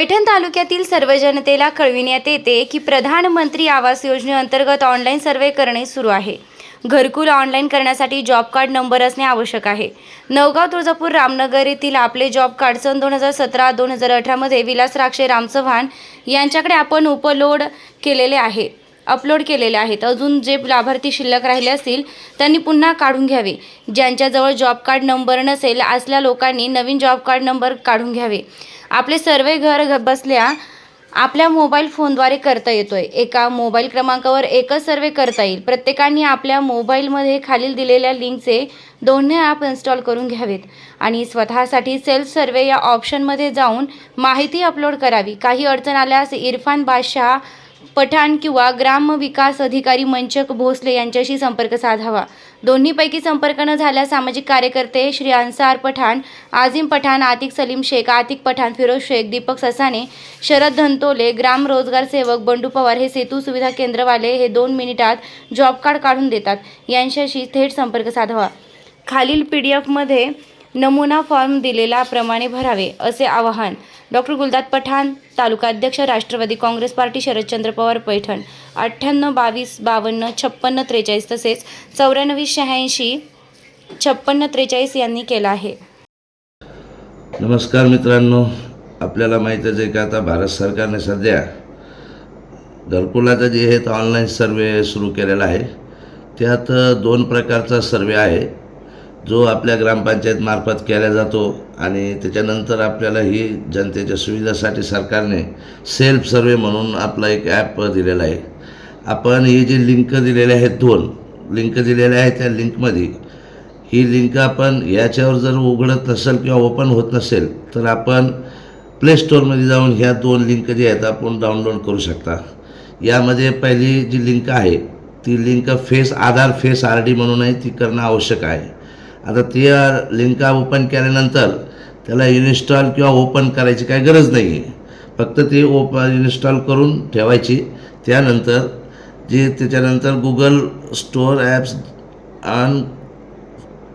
पैठण तालुक्यातील सर्व जनतेला कळविण्यात येते की प्रधानमंत्री आवास योजनेअंतर्गत ऑनलाईन सर्वे करणे सुरू आहे. घरकुल ऑनलाईन करण्यासाठी जॉब कार्ड नंबर असणे आवश्यक आहे. नवगाव तुळजापूर रामनगर येथील आपले जॉब कार्ड सन दोन हजार सतरा दोन हजार अठरामध्ये विलास राक्षे राम चव्हाण यांच्याकडे आपण उपलोड केलेले आहे. अपलोड केलेले आहेत. अजून जे लाभार्थी शिल्लक राहिले असतील त्यांनी पुन्हा काढून घ्यावे. ज्यांच्याजवळ जॉब कार्ड नंबर नसेल असल्या लोकांनी नवीन जॉब कार्ड नंबर काढून घ्यावे. आपले सर्वे घर घ- बसल्या आपल्या मोबाईल फोनद्वारे करता येतोय. एका मोबाईल क्रमांकावर एकच सर्वे करता येईल. प्रत्येकाने आपल्या मोबाईलमध्ये खालील दिलेल्या लिंकचे दोन्ही ॲप इन्स्टॉल करून घ्यावेत आणि स्वतःसाठी सेल्फ सर्वे या ऑप्शनमध्ये जाऊन माहिती अपलोड करावी. काही अडचण आल्यास इरफान बादशाह पठाण किंवा ग्राम विकास अधिकारी मंचक भोसले यांच्याशी संपर्क साधावा. दोन्हीपैकी संपर्क न झाल्यास सामाजिक कार्यकर्ते श्री अन्सार पठाण आझिम पठाण आतिक सलीम शेख आतिक पठाण फिरोज शेख दीपक ससाने शरद धंतोले ग्राम रोजगार सेवक बंडू पवार हे सेतू सुविधा केंद्रवाले हे दोन मिनिटात जॉब कार्ड काढून देतात. यांच्याशी थेट संपर्क साधावा. खालील पी डी एफमध्ये नमुना फॉर्म दिलेला प्रमाणे भरावे असे आवाहन डॉक्टर गुलदाद पठाण तालुका अध्यक्ष राष्ट्रवादी काँग्रेस पार्टी शरदचंद्र पवार पैठण अठ्ठ्याण्णव बावीस बावन्न छप्पन्न त्रेचाळीस तसेच चौऱ्याण्णव शहाऐंशी छप्पन्न त्रेचाळीस यांनी केला आहे. नमस्कार मित्रांनो आपल्याला माहीतच आहे का आता भारत सरकारने सध्या घरकुलाचं जे हे ऑनलाईन सर्वे सुरू केलेला आहे त्यात दोन प्रकारचा सर्वे आहे. जो आपल्या ग्रामपंचायतमार्फत केला जातो आणि त्याच्यानंतर आपल्याला ही जनतेच्या सुविधासाठी सरकारने सेल्फ सर्वे म्हणून आपला एक ॲप दिलेला आहे. आपण ही जी लिंक दिलेले आहेत दोन लिंक दिलेल्या आहेत त्या लिंकमध्ये ही लिंक आपण याच्यावर जर उघडत नसेल किंवा ओपन होत नसेल तर आपण प्ले स्टोअरमध्ये जाऊन ह्या दोन लिंक जे आहेत आपण डाउनलोड करू शकता. यामध्ये पहिली जी लिंक आहे ती link face Aadhaar face R D म्हणून आहे ती करणं आवश्यक आहे. आता ती लिंका ओपन केल्यानंतर त्याला इन्स्टॉल किंवा ओपन करायची काही गरज नाही आहे फक्त ती ओप इन्स्टॉल करून ठेवायची. त्यानंतर जे त्याच्यानंतर गुगल स्टोअर ॲप्स आणि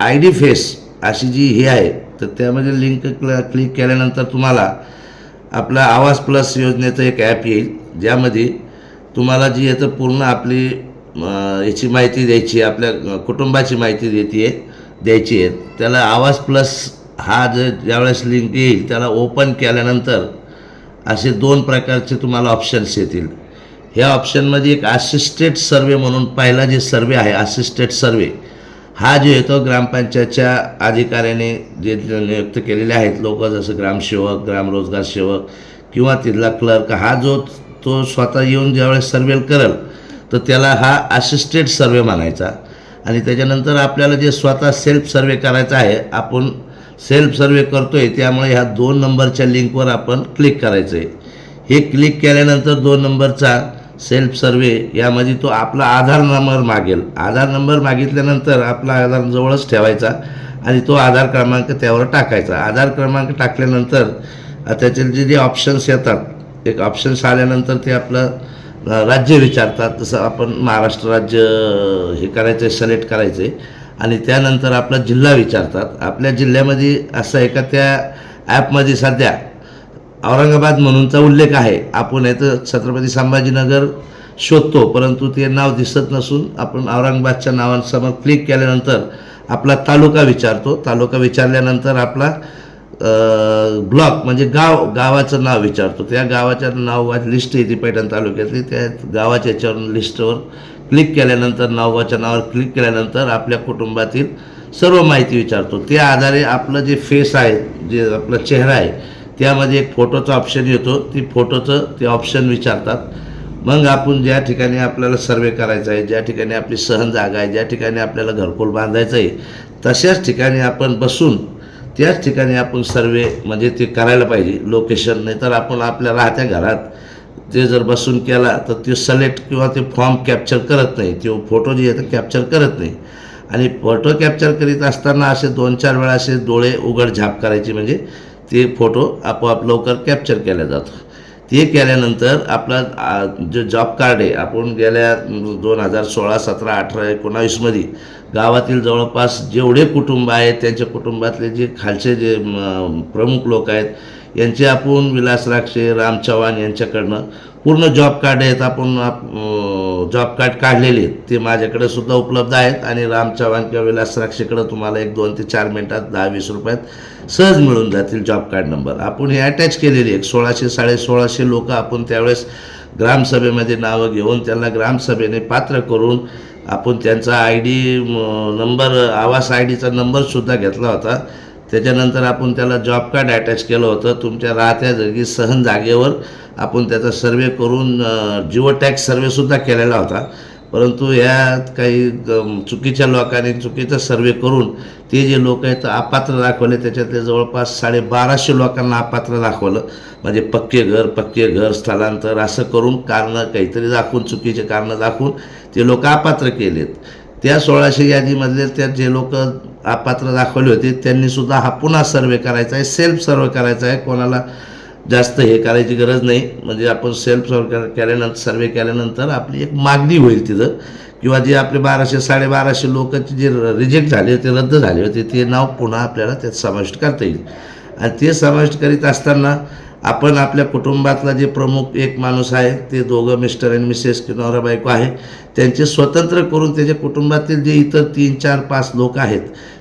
आय डी फेस अशी जी हे आहे तर त्यामध्ये लिंक क्ल क्लिक केल्यानंतर तुम्हाला आपला आवाज प्लस योजनेचं एक ॲप येईल ज्यामध्ये तुम्हाला जी येतं पूर्ण आपली याची माहिती द्यायची आहे, आपल्या कुटुंबाची माहिती देते आहे द्यायची आहेत. त्याला आवाज प्लस हा जे ज्यावेळेस लिंक येईल त्याला ओपन केल्यानंतर असे दोन प्रकारचे तुम्हाला ऑप्शन्स येतील. ह्या ऑप्शनमध्ये एक असिस्टेड सर्वे म्हणून पहिला जे सर्वे आहे असिस्टेड सर्वे हा जो येतो ग्रामपंचायतच्या अधिकाऱ्याने जे नियुक्त केलेले आहेत लोक जसं ग्रामसेवक ग्रामरोजगार सेवक किंवा तिथला क्लर्क हा जो तो स्वतः येऊन ज्यावेळेस सर्वे करेल तर त्याला हा असिस्टेड सर्वे म्हणायचा. आणि त्याच्यानंतर आपल्याला जे स्वतः सेल्फ सर्वे करायचं आहे आपण सेल्फ सर्वे करतो आहे त्यामुळे ह्या दोन नंबरच्या लिंकवर आपण क्लिक करायचं आहे हे क्लिक केल्यानंतर दोन नंबरचा सेल्फ सर्वे यामध्ये तो आपला आधार नंबर मागेल. आधार नंबर मागितल्यानंतर आपला आधार जवळच ठेवायचा आणि तो आधार क्रमांक त्यावर टाकायचा. आधार क्रमांक टाकल्यानंतर त्याचे जे जे ऑप्शन्स येतात एक ऑप्शन्स आल्यानंतर ते आपलं राज्य विचारतात तसं आपण महाराष्ट्र राज्य हे करायचं आहे सिलेक्ट करायचं आहे आणि त्यानंतर आपला जिल्हा विचारतात. आपल्या जिल्ह्यामध्ये असं आहे का त्या ॲपमध्ये सध्या औरंगाबाद म्हणूनचा उल्लेख आहे. आपण येतं छत्रपती संभाजीनगर शोधतो परंतु ते नाव दिसत नसून आपण औरंगाबादच्या नावांसमोर क्लिक केल्यानंतर आपला तालुका विचारतो. तालुका विचारल्यानंतर आपला ब्लॉक म्हणजे गाव गावाचं नाव विचारतो. त्या गावाच्या नावात लिस्ट येते पैठण तालुक्यातली. त्या गावाच्या याच्यावर लिस्टवर क्लिक केल्यानंतर नावाच्या नावावर क्लिक केल्यानंतर आपल्या कुटुंबातील सर्व माहिती विचारतो. त्या आधारे आपलं जे फेस आहे जे आपला चेहरा आहे त्यामध्ये एक फोटोचा ऑप्शन येतो. ती फोटोचं ते ऑप्शन विचारतात. मग आपण ज्या ठिकाणी आपल्याला सर्वे करायचा आहे ज्या ठिकाणी आपली सहन जागा आहे ज्या ठिकाणी आपल्याला घरकुल बांधायचं आहे तशाच ठिकाणी आपण बसून त्याच ठिकाणी आपण सर्वे म्हणजे ते करायला पाहिजे लोकेशन नाही तर आपण आपल्या राहत्या घरात ते जर बसून केला तर ते सलेक्ट किंवा ते फॉर्म कॅप्चर करत नाही. ते फोटो जे आहे ते कॅप्चर करत नाही. आणि फोटो कॅप्चर करीत असताना असे दोन चार वेळा असे डोळे उघड झाप करायचे म्हणजे ते फोटो आपोआप लवकर कॅप्चर केला जातो. ते केल्यानंतर आपला जे जॉब कार्ड आहे आपण गेल्या दोन हजार सोळा सतरा अठरा एकोणावीसमध्ये गावातील जवळपास जेवढे कुटुंब आहेत त्यांच्या कुटुंबातले जे खालचे जे प्रमुख लोक आहेत यांचे आपण विलास राक्षे राम चव्हाण यांच्याकडनं पूर्ण जॉब कार्ड आहेत आपण जॉब कार्ड काढलेले आहेत. ते माझ्याकडे सुद्धा उपलब्ध आहेत आणि राम चव्हाण किंवा विलास राक्षेकडं तुम्हाला एक दोन ते चार मिनटात दहा वीस रुपयात सहज मिळून जातील जॉब कार्ड नंबर. आपण हे अटॅच केलेले एक सोळाशे साडे सोळाशे लोक आपण त्यावेळेस ग्रामसभेमध्ये नावं घेऊन त्यांना ग्रामसभेने पात्र करून आपण त्यांचा I D number Awas I डीचा नंबरसुद्धा घेतला होता. त्याच्यानंतर आपण त्याला जॉब कार्ड अटॅच केलं होतं. तुमच्या राहत्या जागी सहन जागेवर आपण त्याचा सर्वे करून जिओ टॅक्स सर्वेसुद्धा केलेला होता. परंतु यात काही ग- चुकीच्या लोकांनी चुकीचा सर्वे करून ते जे लोक आहेत अपात्र दाखवले. त्याच्यातले जवळपास साडेबाराशे लोकांना अपात्र दाखवलं. म्हणजे पक्के घर पक्के घर स्थलांतर असं करून कारणं काहीतरी दाखवून चुकीचे कारणं दाखवून ते लोक अपात्र केलेत. त्या सोळाशे यादीमधले त्या जे लोक अपात्र दाखवले होते त्यांनीसुद्धा हा पुन्हा सर्वे करायचा आहे सेल्फ सर्वे करायचा आहे. कोणाला जास्त हे करायची गरज नाही. म्हणजे आपण सेल्फ सर्व केल्यानंतर सर्वे केल्यानंतर आपली एक मागणी होईल तिथं. किंवा जे आपले बाराशे साडेबाराशे लोकांचे जे रिजेक्ट झाले होते रद्द झाले होते ते नाव पुन्हा आपल्याला त्यात समाविष्ट करता येईल. आणि ते समाविष्ट करीत असताना आपण आपल्या कुटुंबातला जे प्रमुख एक माणूस आहे ते दोघं मिस्टर आणि मिसेस किंवा नवरा बायको आहे त्यांचे स्वतंत्र करून त्याच्या कुटुंबातील जे इतर तीन चार पाच लोक आहेत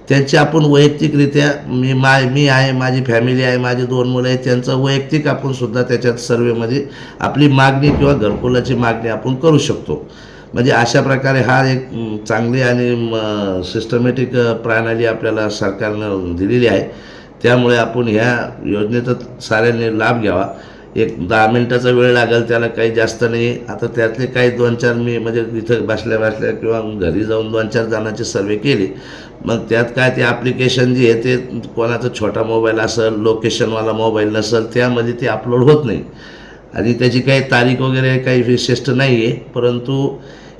त्यांचे आपण वैयक्तिकरित्या मी मा मी आहे माझी फॅमिली आहे माझी दोन मुलं आहेत त्यांचं वैयक्तिक आपण सुद्धा त्याच्यात सर्वेमध्ये आपली मागणी किंवा घरकुलाची मागणी आपण करू शकतो. म्हणजे अशा प्रकारे हा एक चांगली आणि सिस्टमॅटिक प्रणाली आपल्याला सरकारनं दिलेली आहे. त्यामुळे आपण ह्या योजनेचा साऱ्यांनी लाभ घ्यावा. एक दहा मिनटाचा वेळ लागेल त्याला काही जास्त नाही. आता त्यातले काही दोन चार मी म्हणजे इथं बसल्या बसल्या किंवा घरी जाऊन दोन चार जणांची सर्वे केली. मग त्यात काय ते ॲप्लिकेशन जे आहे ते कोणाचा छोटा मोबाईल असेल लोकेशनवाला मोबाईल नसेल त्यामध्ये ते अपलोड होत नाही. आणि त्याची काही तारीख वगैरे काही विशिष्ट नाही आहे परंतु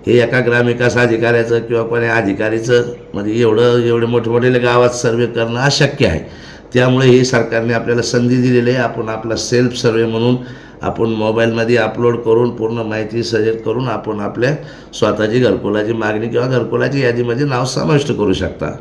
हे एका ग्रामविकास अधिकाऱ्याचं किंवा कोणी अधिकारीचं म्हणजे एवढं एवढे मोठे मोठे गावात सर्वे करणं अशक्य आहे. त्यामुळे ही सरकारने आपल्याला संधी दिलेली आहे. आपण आपला सेल्फ सर्वे म्हणून आपण मोबाईलमध्ये अपलोड करून पूर्ण माहिती सजेक्ट करून आपण आपल्या स्वतःची घरकुलाची मागणी किंवा घरकुलाची यादीमध्ये नाव समाविष्ट करू शकता.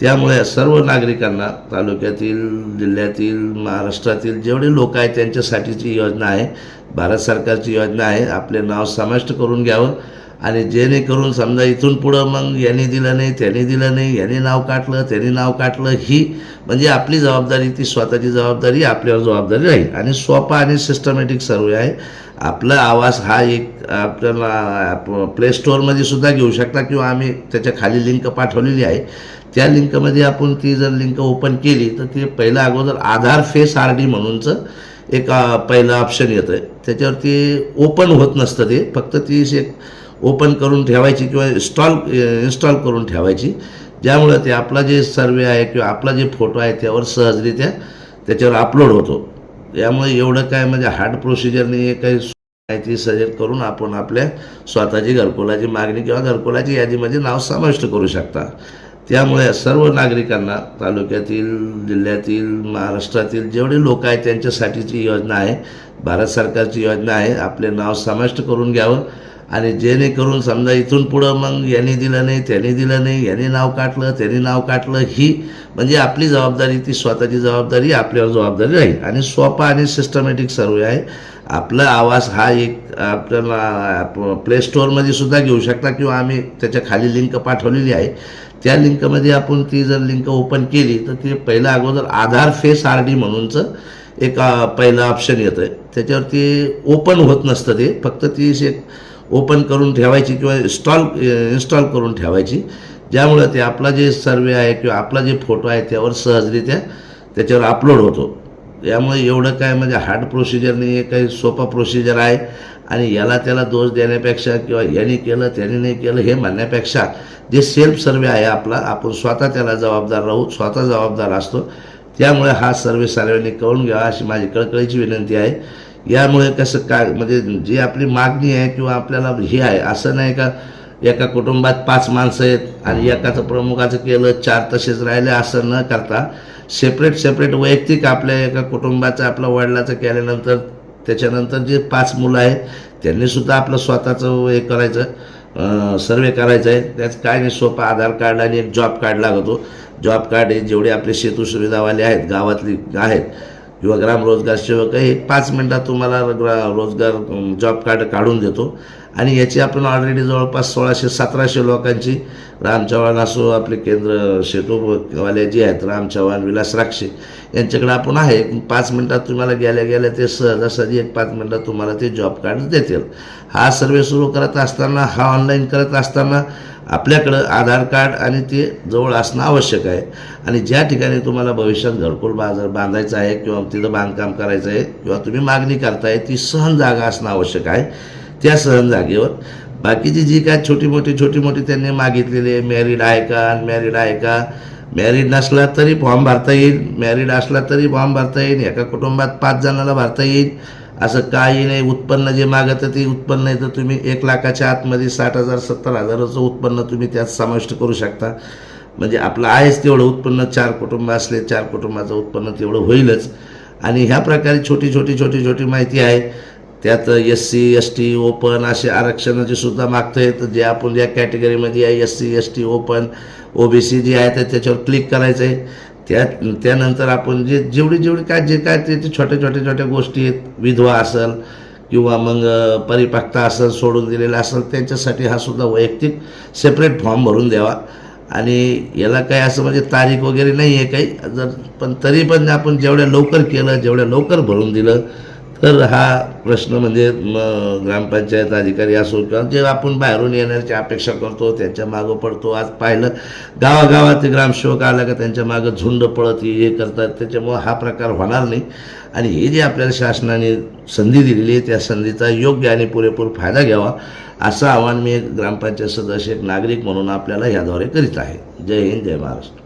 त्यामुळे सर्व नागरिकांना तालुक्यातील जिल्ह्यातील महाराष्ट्रातील जेवढे लोक आहेत त्यांच्यासाठीची योजना आहे भारत सरकारची योजना आहे आपले नाव समाविष्ट करून घ्यावं. आणि जेणेकरून समजा इथून पुढं मग यांनी दिलं नाही त्यांनी दिलं नाही यांनी नाव काटलं त्यांनी नाव काटलं ही म्हणजे आपली जबाबदारी ती स्वतःची जबाबदारी आपल्यावर जबाबदारी राहील. आणि सोपा आणि सिस्टमॅटिक सर्वे आहे. आपला आवाज हा एक आपल्याला प्ले स्टोअरमध्ये सुद्धा घेऊ शकता किंवा आम्ही त्याच्याखाली लिंक पाठवलेली आहे. त्या लिंकमध्ये आपण ती जर लिंक ओपन केली तर ते पहिलं अगोदर आधार फेस आर डी म्हणूनचं एक पहिलं ऑप्शन येतं आहे त्याच्यावरती ओपन होत नसतं ते. फक्त ती एक ओपन करून ठेवायची किंवा इन्स्टॉल इन्स्टॉल करून ठेवायची. ज्यामुळं ते आपला जे सर्वे आहे किंवा आपला जे फोटो आहे त्यावर सहजरित्या त्याच्यावर अपलोड होतो. यामुळे एवढं काय म्हणजे हार्ड प्रोसिजरने काही माहिती सजेक्ट करून आपण आपल्या स्वतःची घरकुलाची मागणी किंवा घरकुलाची यादीमध्ये नाव समाविष्ट करू शकता. त्यामुळे सर्व नागरिकांना तालुक्यातील जिल्ह्यातील महाराष्ट्रातील जेवढे लोक आहेत त्यांच्यासाठीची योजना आहे भारत सरकारची योजना आहे आपले नाव समाविष्ट करून घ्यावं. आणि जेणेकरून समजा इथून पुढं मग यांनी दिलं नाही त्याने दिलं नाही याने नाव काटलं त्याने नाव काटलं ही म्हणजे आपली जबाबदारी ती स्वतःची जबाबदारी आपल्यावर जबाबदारी राहील. आणि सोपा आणि सिस्टमॅटिक सर्वे आहे. आपला आवाज हा एक आपल्याला प्ले स्टोअरमध्ये सुद्धा घेऊ शकता किंवा आम्ही त्याच्याखाली लिंक पाठवलेली आहे. त्या लिंकमध्ये आपण ती जर लिंक ओपन केली तर ती पहिलं अगोदर आधार फेस आर डी म्हणूनचं एक पहिलं ऑप्शन येतं आहे त्याच्यावरती ओपन होत नसतं ते. फक्त ती एक ओपन करून ठेवायची किंवा इन्स्टॉल इन्स्टॉल करून ठेवायची. ज्यामुळं ते आपला जे सर्वे आहे किंवा आपला जे फोटो आहे त्यावर सहजरित्या त्याच्यावर अपलोड होतो. यामुळे एवढं काय म्हणजे हार्ड प्रोसिजर नाही आहे काही सोपा प्रोसिजर आहे. आणि याला त्याला दोष देण्यापेक्षा किंवा याने केलं त्याने नाही केलं हे म्हणण्यापेक्षा जे सेल्फ सर्वे आहे आपला आपण स्वतः त्याला जबाबदार राहू स्वतः जबाबदार असतो. त्यामुळे हा सर्वे सर्वांनी करून घ्यावा अशी माझी कळकळीची विनंती आहे. यामुळे कसं काय म्हणजे जी आपली मागणी आहे किंवा आपल्याला हे आहे असं नाही का एका कुटुंबात पाच माणसं आहेत आणि एकाचं प्रमुखाचं केलं चार तसेच राहिले असं न करता सेपरेट सेपरेट वैयक्तिक आपल्या एका कुटुंबाचं आपल्या वडिलाचं केल्यानंतर त्याच्यानंतर जे पाच मुलं आहेत त्यांनीसुद्धा आपलं स्वतःचं हे करायचं सर्वे करायचं आहे. त्यात काय नाही सोपा आधार कार्ड आणि एक जॉब कार्ड लागतो. जॉब कार्ड हे जेवढे आपले सेतू सुविधावाले आहेत गावातली आहेत किंवा ग्राम रोजगार सेवक हे पाच मिनटात तुम्हाला ग्रा रोजगार जॉब कार्ड काढून देतो. आणि याची आपण ऑलरेडी जवळपास सोळाशे सतराशे लोकांची राम चव्हाण असो आपले केंद्र शेतूवाले जे आहेत राम चव्हाण विलास राक्षे यांच्याकडे आपण आहे. पाच मिनटात तुम्हाला गेल्या गेल्या ते सहजासहजी एक पाच मिनटात तुम्हाला ते जॉब कार्ड देतील. हा सर्वे सुरू करत असताना हा ऑनलाईन करत असताना आपल्याकडं आधार कार्ड आणि ते जवळ असणं आवश्यक आहे. आणि ज्या ठिकाणी तुम्हाला भविष्यात घरकुल बाजार बांधायचं आहे किंवा तिथं बांधकाम करायचं आहे किंवा तुम्ही मागणी करताय ती सहन जागा असणं आवश्यक आहे. त्या सहन जागेवर बाकीची जी काय छोटी मोठी छोटी मोठी त्यांनी मागितलेली आहे मॅरिड आहे का अनमॅरिड आहे का मॅरिड नसला तरी फॉर्म भरता येईल मॅरिड असला तरी फॉर्म भरता येईल एका कुटुंबात पाच जणांना भरता येईल. असं काही नाही उत्पन्न जे मागतं ते उत्पन्न आहे. तर तुम्ही एक लाखाच्या आतमध्ये साठ हजार सत्तर हजाराचं उत्पन्न तुम्ही त्यात समाविष्ट करू शकता. म्हणजे आपलं आहेच तेवढं उत्पन्न चार कुटुंब असले चार कुटुंबाचं उत्पन्न तेवढं होईलच. आणि ह्या प्रकारे छोटी छोटी छोटी छोटी माहिती आहे. त्यात S C S T open असे आरक्षणाचे सुद्धा मागतोय तर जे आपण ज्या कॅटेगरीमध्ये आहे S C S T open O B C जे आहे तर त्याच्यावर क्लिक करायचं आहे त्या त्यानंतर आपण जे जेवढी जेवढी काय जे काय ते छोट्या छोट्या छोट्या गोष्टी आहेत विधवा असेल किंवा मग परिपक्ता असेल सोडून दिलेला असेल त्यांच्यासाठी हा सुद्धा वैयक्तिक सेपरेट फॉर्म भरून द्यावा. आणि याला काही असं म्हणजे तारीख वगैरे नाही आहे काही जर पण तरी पण आपण जेवढ्या लवकर केलं जेवढ्या लवकर भरून दिलं तर हा प्रश्न म्हणजे ग्रामपंचायत अधिकारी असो किंवा जे आपण बाहेरून येण्याची अपेक्षा करतो त्यांच्या मागं पडतो. आज पाहिलं गावागावात ते ग्रामसेवक आला का त्यांच्या मागं झुंड पळत हे करतात त्याच्यामुळं हा प्रकार होणार नाही. आणि हे जे आपल्याला शासनाने संधी दिलेली आहे त्या संधीचा योग्य आणि पुरेपूर फायदा घ्यावा असं आव्हान मी एक ग्रामपंचायत सदस्य एक नागरिक म्हणून आपल्याला ह्याद्वारे करीत आहे. जय हिंद जय महाराष्ट्र.